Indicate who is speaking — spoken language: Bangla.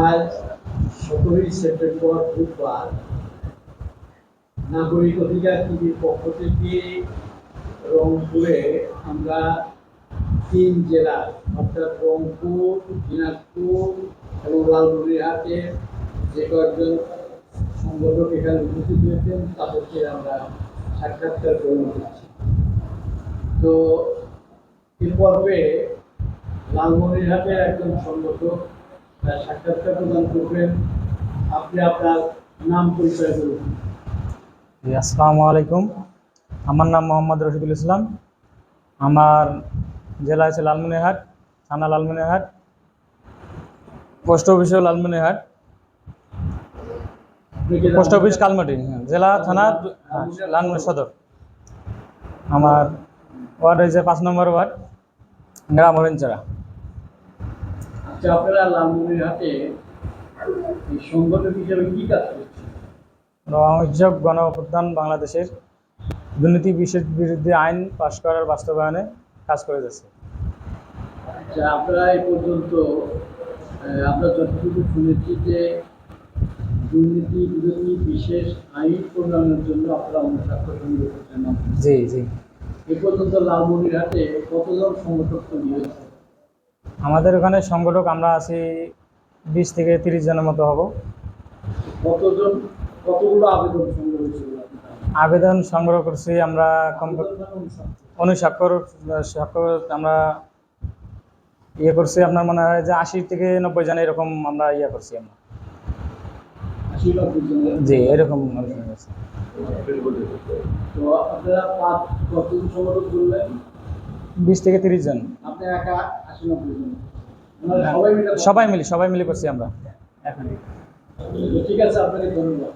Speaker 1: আজ সতেরোই সেপ্টেম্বর বুধবার। নাগরিক অধিকার টিভির পক্ষ থেকে রংপুরে আমরা তিন জেলা অর্থাৎ রংপুর, দিনাজপুর এবং লালমনিরহাটে যে কয়েকজন সংগঠক এখানে উপস্থিত হয়েছেন, তাদেরকে আমরা সাক্ষাৎকার গ্রহণ করছি। তো এ পর্বে লালমনিরহাটের একজন সংগঠক সাক্ষাৎকার প্রদান করবেন। আপনি আপনার নাম পরিচয় করুন।
Speaker 2: আসসালামু আলাইকুম। আমার নাম মোহাম্মদ রশিদুল ইসলাম। আমার জেলা আছে লালমনিরহাট থানা লালমনিরহাট পোস্ট অফিসও লালমনিরহাট।
Speaker 1: কি
Speaker 2: পোস্ট অফিস কালমাটি হ্যাঁ, জেলা থানা লালমনি সদর। আমার ওয়ার্ড হয়েছে পাঁচ নম্বর ওয়ার্ড গ্রাম হরিণচড়া
Speaker 1: আচ্ছা আপনারা লালমনিরহাটে এই সংগঠক হিসেবে কি কাজ করছেন?
Speaker 2: অভিযোগ গণ অভ্যুত্থান বাংলাদেশের দুর্নীতি বিশেষ বিরুদ্ধে আইন পাশ করার বাস্তবায়নে কাজ করে যাচ্ছে।
Speaker 1: আচ্ছা আপনারা এই পর্যন্ত আমরা যতটুকু শুনেছি যে দুর্নীতি বিরোধী বিশেষ আইন প্রণয়নের জন্য আপনারা অনুস্বাক্ষর সংগ্রহ করছেন।
Speaker 2: জি জি।
Speaker 1: এ পর্যন্ত লালমনিরহাটে কতজন সংগঠক তৈরি হয়েছে?
Speaker 2: আমাদের ওখানে সংগঠক আমরা আছি বিশ থেকে তিরিশ জনের মতো হব
Speaker 1: কতজন কতগুলো আবেদন সংগ্রহ
Speaker 2: আবেদন সংগ্রহ করছি আমরা
Speaker 1: অনুস্বাক্ষর।
Speaker 2: স্বাক্ষর আমরা ইয়ে করছি আপনার মনে হয় যে আশি থেকে নব্বই জন এরকম আমরা ইয়ে করছি আমরা। জি এরকম।
Speaker 1: তো আপনারা
Speaker 2: বিশ থেকে তিরিশ জন।
Speaker 1: সবাই মিলে
Speaker 2: সবাই মিলে করছি আমরা।
Speaker 1: ঠিক আছে আপনাকে ধন্যবাদ।